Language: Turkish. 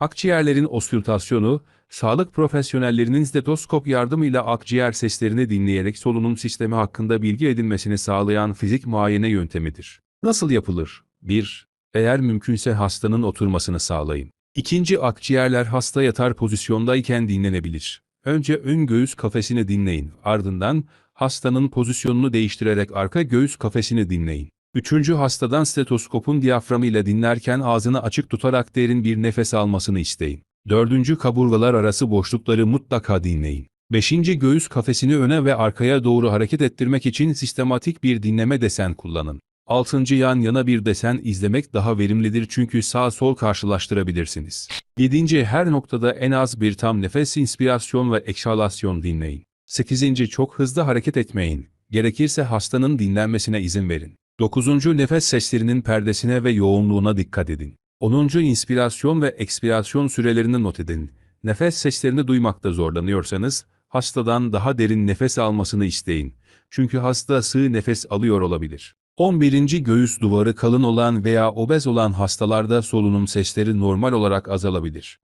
Akciğerlerin oskültasyonu, sağlık profesyonellerinin stetoskop yardımıyla akciğer seslerini dinleyerek solunum sistemi hakkında bilgi edinmesini sağlayan fizik muayene yöntemidir. Nasıl yapılır? 1. Eğer mümkünse hastanın oturmasını sağlayın. İkinci akciğerler hasta yatar pozisyondayken dinlenebilir. Önce ön göğüs kafesini dinleyin, ardından hastanın pozisyonunu değiştirerek arka göğüs kafesini dinleyin. Üçüncü hastadan stetoskopun diyaframıyla dinlerken ağzını açık tutarak derin bir nefes almasını isteyin. Dördüncü kaburgalar arası boşlukları mutlaka dinleyin. Beşinci göğüs kafesini öne ve arkaya doğru hareket ettirmek için sistematik bir dinleme desen kullanın. Altıncı yan yana bir desen izlemek daha verimlidir çünkü sağ sol karşılaştırabilirsiniz. Yedinci her noktada en az bir tam nefes inspirasyon ve ekşalasyon dinleyin. Sekizinci çok hızlı hareket etmeyin. Gerekirse hastanın dinlenmesine izin verin. Dokuzuncu nefes seslerinin perdesine ve yoğunluğuna dikkat edin. Onuncu inspirasyon ve ekspirasyon sürelerini not edin. Nefes seslerini duymakta zorlanıyorsanız, hastadan daha derin nefes almasını isteyin. Çünkü hasta sığ nefes alıyor olabilir. 11. Göğüs duvarı kalın olan veya obez olan hastalarda solunum sesleri normal olarak azalabilir.